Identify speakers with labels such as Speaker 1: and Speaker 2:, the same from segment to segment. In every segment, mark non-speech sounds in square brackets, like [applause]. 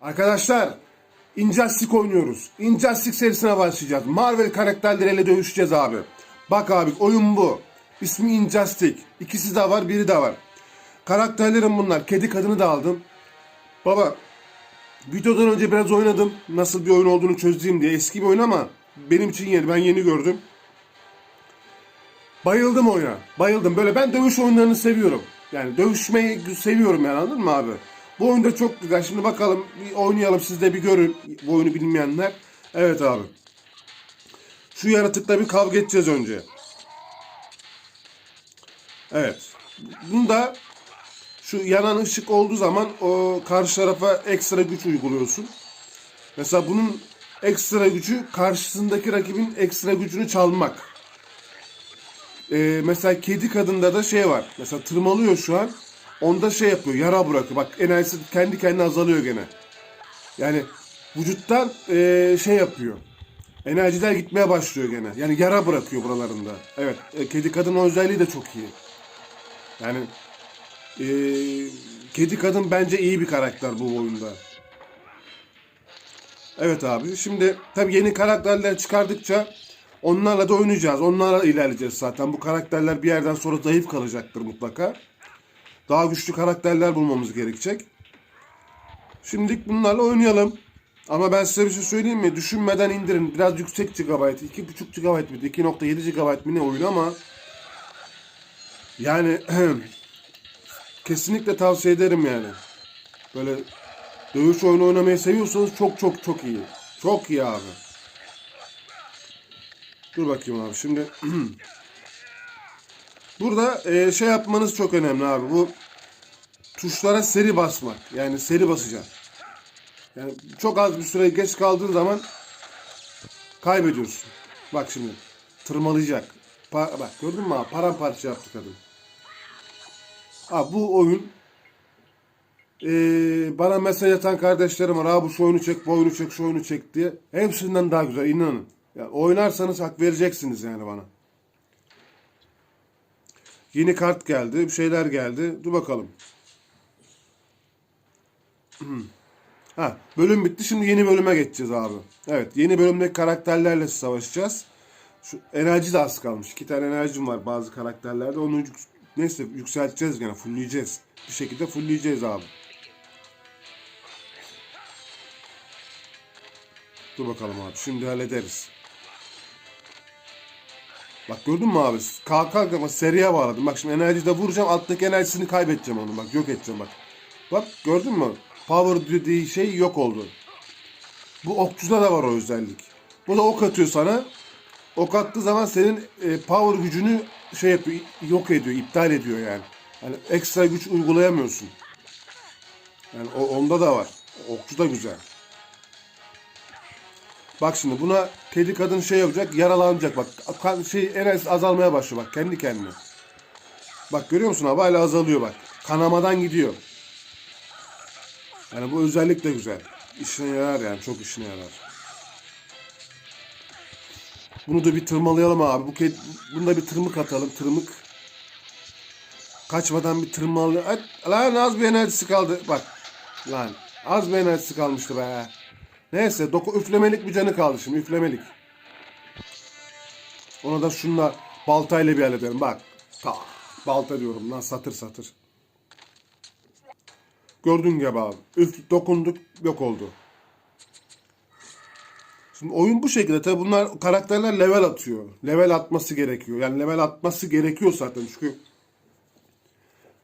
Speaker 1: Arkadaşlar Injustice oynuyoruz. Injustice serisine başlayacağız. Marvel karakterleriyle dövüşeceğiz abi. Bak abi oyun bu. İsmi Injustice. İkisi de var biri de var. Karakterlerim bunlar. Kedi kadını da aldım. Baba videodan önce biraz oynadım. Nasıl bir oyun olduğunu çözeyim diye. Eski bir oyun ama benim için yeni. Ben yeni gördüm. Bayıldım oyuna. Bayıldım. Böyle ben dövüş oyunlarını seviyorum. Yani dövüşmeyi seviyorum yani anladın mı abi? Bu oyunda çok güzel. Şimdi bakalım bir oynayalım siz de bir görün. Bu oyunu bilmeyenler. Evet abi. Şu yaratıkla bir kavga edeceğiz önce. Evet. Bunda şu yanan ışık olduğu zaman o karşı tarafa ekstra güç uyguluyorsun. Mesela bunun ekstra gücü karşısındaki rakibin ekstra gücünü çalmak. Ee, mesela kedi kadında da şey var. Mesela tırmalıyor şu an. Onda şey yapıyor. Yara bırakıyor. Bak enerjisi kendi kendine azalıyor gene. Yani vücuttan ee, şey yapıyor. Enerjiler gitmeye başlıyor gene. Yani yara bırakıyor buralarında. Evet. e, kedi kadın özelliği de çok iyi. Yani ee, kedi kadın bence iyi bir karakter bu oyunda. Evet abi. Şimdi tabii yeni karakterler çıkardıkça onlarla da oynayacağız. Onlarla ilerleyeceğiz zaten. Bu karakterler bir yerden sonra zayıf kalacaktır mutlaka. Daha güçlü karakterler bulmamız gerekecek. Şimdilik bunlarla oynayalım. Ama ben size bir şey söyleyeyim mi? Düşünmeden indirin. Biraz yüksek GB. 2.5 GB mıydı? 2.7 GB mi ne oyun ama yani [clears throat] kesinlikle tavsiye ederim yani. Böyle dövüş oyunu oynamayı seviyorsanız çok çok çok iyi. Çok iyi abi. Dur bakayım abi şimdi. [clears throat] Burada e, şey yapmanız çok önemli abi. Bu tuşlara seri basmak. Yani seri basacaksın. Yani çok az bir süre geç kaldığın zaman kaybediyorsun. Bak şimdi tırmalayacak. Pa- bak gördün mü abi? Paramparça yaptı kadın. Abi bu oyun ee, bana mesaj atan kardeşlerim var. Abi şu oyunu çek, bu oyunu çek, şu oyunu çek diye. Hepsinden daha güzel inanın. Ya oynarsanız hak vereceksiniz yani bana. Yeni kart geldi, bir şeyler geldi. Dur bakalım. [clears throat] Ha, bölüm bitti. Şimdi yeni bölüme geçeceğiz abi. Evet, yeni bölümdeki karakterlerle savaşacağız. Şu enerji de az kalmış. İki tane enerjim var bazı karakterlerde. Onu yük- neyse yükselteceğiz gene, fullleyeceğiz. Bir şekilde fullleyeceğiz abi. Dur bakalım abi. Şimdi hallederiz. Bak gördün mü abi? Kalk kalk ama seriye bağladım. Bak şimdi enerjide vuracağım. Alttaki enerjisini kaybedeceğim onu. Bak yok edeceğim bak. Bak gördün mü? Power dediği şey yok oldu. Bu okçuda da var o özellik. Bu da ok atıyor sana. Ok attığı zaman senin e, power gücünü şey yapıyor, yok ediyor, iptal ediyor yani. Yani ekstra güç uygulayamıyorsun. Yani o, onda da var. Okçu da güzel. Bak şimdi buna kedi kadın şey yapacak, yaralanacak bak. Kan, şey enerjisi azalmaya başlıyor bak kendi kendine. Bak görüyor musun hala azalıyor bak. Kanamadan gidiyor. Yani bu özellik de güzel. İşine yarar yani çok işine yarar. Bunu da bir tırmalayalım abi. Bu kedi, bunda bir tırmık atalım. Tırmık. Kaçmadan bir tırmalayalım. Ay, Lan az bir enerjisi kaldı. Bak. Lan az bir enerjisi kalmıştı be. Neyse doku üflemelik bir canı kaldı şimdi üflemelik. Ona da şunla baltayla bir halledelim bak. Ta, balta diyorum lan satır satır. Gördün gibi abi. Üf, dokunduk yok oldu. Şimdi oyun bu şekilde tabi bunlar karakterler level atıyor. Level atması gerekiyor. Yani level atması gerekiyor zaten çünkü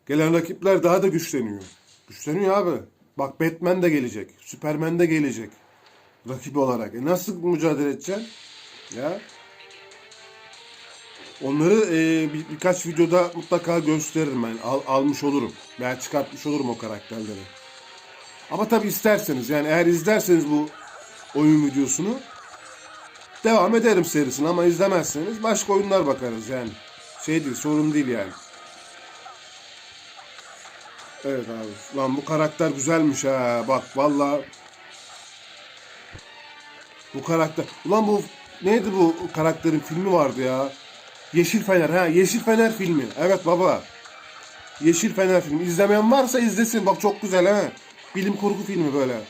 Speaker 1: gelen rakipler daha da güçleniyor. Güçleniyor abi. Bak Batman de gelecek. Superman de gelecek. Rakip olarak. E nasıl mücadele edeceksin? Ya. Onları e, bir, birkaç videoda mutlaka gösteririm ben. Al- almış olurum. Veya çıkartmış olurum o karakterleri. Ama tabi isterseniz yani eğer izlerseniz bu oyun videosunu devam ederim serisine ama izlemezseniz başka oyunlar bakarız yani. Şey değil sorun değil yani. Evet abi. Lan bu karakter güzelmiş ha. Bak vallahi bu karakter. Ulan bu neydi bu karakterin filmi vardı ya? Yeşil Fener. Ha Yeşil Fener filmi. Evet baba. Yeşil Fener filmi. İzlemeyen varsa izlesin. Bak çok güzel ha. Bilim kurgu filmi böyle.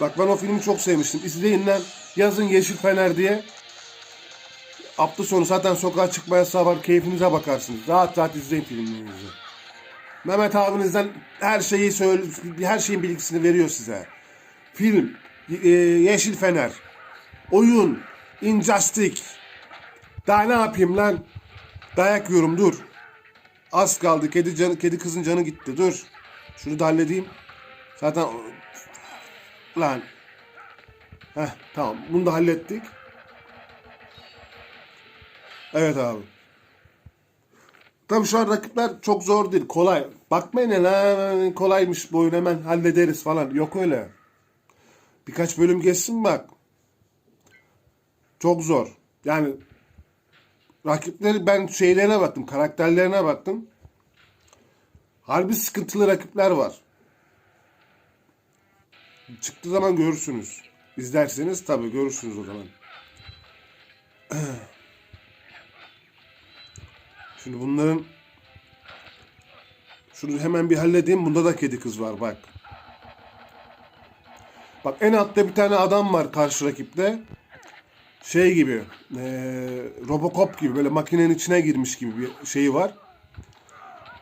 Speaker 1: Bak ben o filmi çok sevmiştim. İzleyin lan. Yazın Yeşil Fener diye. Hafta sonu zaten sokağa çıkma yasağı var. Keyfinize bakarsınız. Rahat rahat izleyin filmlerinizi. Mehmet abinizden her şeyi söyle, her şeyin bilgisini veriyor size. Film, e, Yeşil Fener, oyun, Injustice. Daha ne yapayım lan? Dayak yiyorum dur. Az kaldı. Kedi canı, kedi kızın canı gitti. Dur. Şunu da halledeyim. Zaten lan. Heh, tamam. Bunu da hallettik. Evet abi. Tabii şu an rakipler çok zor değil. Kolay. Bakmayın lan kolaymış bu oyun hemen hallederiz falan. Yok öyle. Birkaç bölüm geçsin bak. Çok zor. Yani rakipleri ben şeylerine baktım. Karakterlerine baktım. Harbi sıkıntılı rakipler var. Çıktığı zaman görürsünüz. İzlerseniz tabii görürsünüz o zaman. [clears throat] Şimdi bunların şunu hemen bir halledeyim. Bunda da kedi kız var bak. Bak en altta bir tane adam var karşı rakipte. Şey gibi. eee, Robocop gibi böyle makinenin içine girmiş gibi bir şeyi var.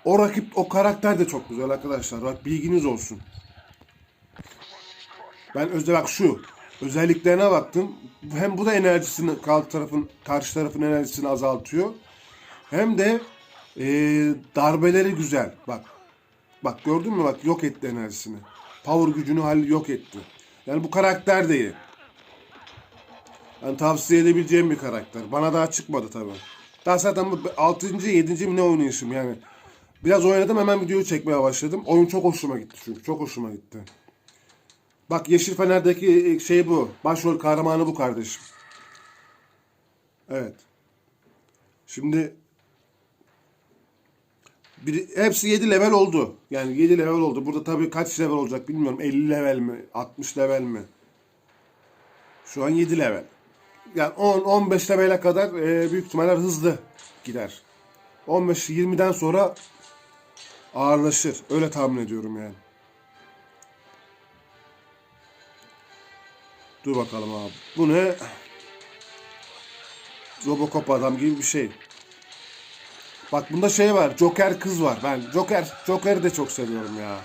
Speaker 1: O rakip, o karakter de çok güzel arkadaşlar. Bak bilginiz olsun. Ben özel bak şu özelliklerine baktım. Hem bu da enerjisini karşı tarafın karşı tarafın enerjisini azaltıyor. Hem de e, darbeleri güzel. Bak. Bak gördün mü bak yok etti enerjisini. Power gücünü hal yok etti. Yani bu karakter de. Yani tavsiye edebileceğim bir karakter. Bana daha çıkmadı tabii. Daha zaten bu 6. 7. mi ne oynayışım yani. Biraz oynadım hemen videoyu çekmeye başladım. Oyun çok hoşuma gitti çünkü. Çok hoşuma gitti. Bak Yeşil Fener'deki şey bu. Başrol kahramanı bu kardeşim. Evet. Şimdi bir, hepsi 7 level oldu. Yani 7 level oldu. Burada tabii kaç level olacak bilmiyorum. 50 level mi? 60 level mi? Şu an 7 level. Yani 10-15 levele kadar e, büyük ihtimalle hızlı gider. 15-20'den sonra ağırlaşır. Öyle tahmin ediyorum yani. Dur bakalım abi. Bu ne? Robocop adam gibi bir şey. Bak bunda şey var. Joker kız var. Ben Joker Joker'i de çok seviyorum ya.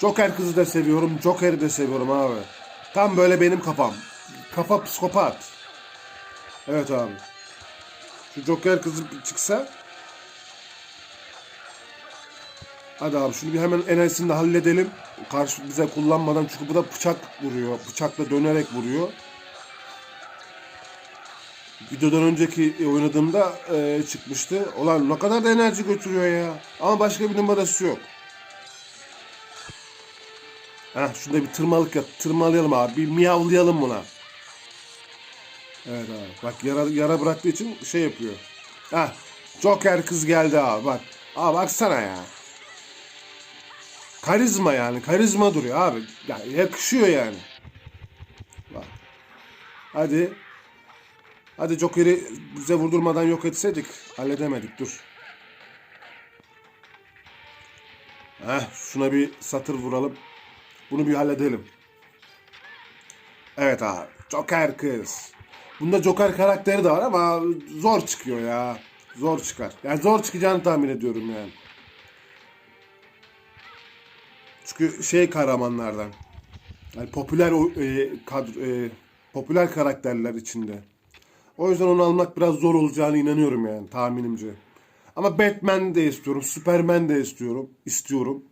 Speaker 1: Joker kızı da seviyorum. Joker'i de seviyorum abi. Tam böyle benim kafam. Kafa psikopat. Evet abi. Şu Joker kızı çıksa. Hadi abi şunu bir hemen enerjisini de halledelim. Karşı bize kullanmadan çünkü bu da bıçak vuruyor. Bıçakla dönerek vuruyor. Videodan önceki oynadığımda e, çıkmıştı. Ulan ne kadar da enerji götürüyor ya. Ama başka bir numarası yok. Heh, şunda bir tırmalık yap. Tırmalayalım abi. Bir miyavlayalım buna. Evet abi. Bak yara, yara bıraktığı için şey yapıyor. Heh. Joker kız geldi abi bak. Aa baksana ya. Karizma yani. Karizma duruyor abi. Ya, yakışıyor yani. Bak. Hadi. Hadi Joker'i bize vurdurmadan yok etseydik. Halledemedik dur. Heh, şuna bir satır vuralım. Bunu bir halledelim. Evet abi. Joker kız. Bunda Joker karakteri de var ama zor çıkıyor ya. Zor çıkar. Yani zor çıkacağını tahmin ediyorum yani. Çünkü şey kahramanlardan. Yani popüler e, kadro, e, popüler karakterler içinde. O yüzden onu almak biraz zor olacağını inanıyorum yani tahminimce. Ama Batman de istiyorum, Superman de istiyorum, istiyorum.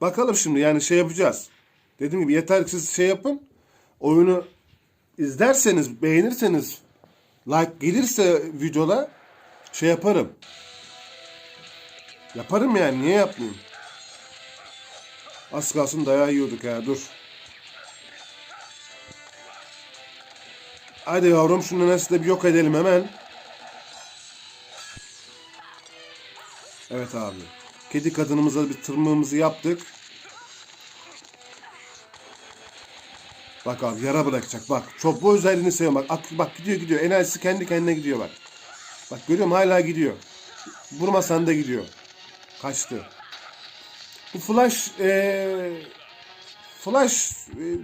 Speaker 1: Bakalım şimdi yani şey yapacağız. Dediğim gibi yeter ki siz şey yapın. Oyunu izlerseniz, beğenirseniz, like gelirse videoda şey yaparım. Yaparım yani niye yapmayayım? Az kalsın dayağı yiyorduk ya dur. Hadi yavrum şunu nasıl bir yok edelim hemen. Evet abi. Kedi kadınımıza bir tırmığımızı yaptık. Bak abi yara bırakacak bak. Çok bu özelliğini seviyorum bak. Ak- bak gidiyor gidiyor. Enerjisi kendi kendine gidiyor bak. Bak görüyorum hala gidiyor. Vurmasan da gidiyor. Kaçtı. Bu flash eee Flash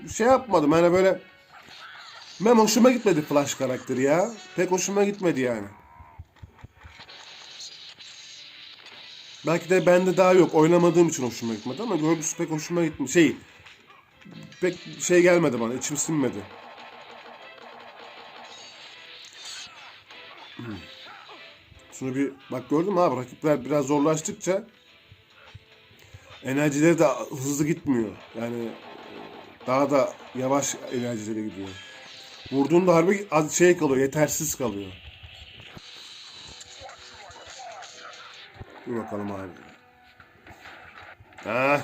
Speaker 1: e, şey yapmadım hani böyle ben hoşuma gitmedi Flash karakteri ya. Pek hoşuma gitmedi yani. Belki de bende daha yok. Oynamadığım için hoşuma gitmedi ama görüntüsü pek hoşuma gitmedi. Şey pek şey gelmedi bana. içim sinmedi. Şunu bir bak gördün mü abi rakipler biraz zorlaştıkça enerjileri de hızlı gitmiyor. Yani daha da yavaş enerjileri gidiyor. Vurduğunda harbi az şey kalıyor, yetersiz kalıyor. Dur bakalım abi. Ha.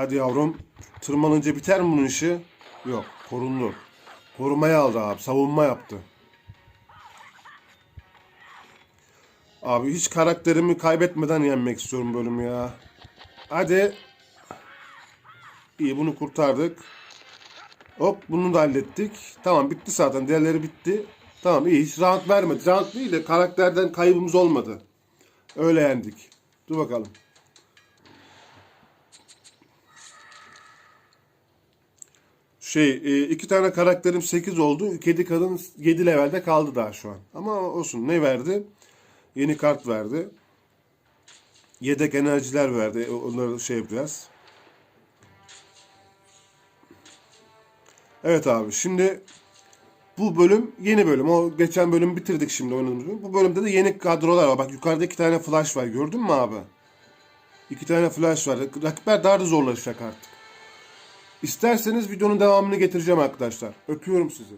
Speaker 1: Hadi yavrum. Tırmanınca biter mi bunun işi? Yok. Korundu. Korumaya aldı abi. Savunma yaptı. Abi hiç karakterimi kaybetmeden yenmek istiyorum bölümü ya. Hadi. İyi bunu kurtardık. Hop bunu da hallettik. Tamam bitti zaten. Diğerleri bitti. Tamam iyi hiç round vermedi. Round değil de karakterden kaybımız olmadı. Öyle yendik. Dur bakalım. Şey e, iki tane karakterim 8 oldu. Kedi kadın 7 levelde kaldı daha şu an. Ama olsun ne verdi? Yeni kart verdi. Yedek enerjiler verdi. Onları şey yapacağız. Evet abi şimdi bu bölüm yeni bölüm. O geçen bölüm bitirdik şimdi oynadığımız bölüm. Bu bölümde de yeni kadrolar var. Bak yukarıda iki tane flash var. Gördün mü abi? İki tane flash var. Rakipler daha da zorlaşacak artık. İsterseniz videonun devamını getireceğim arkadaşlar. Öpüyorum sizi.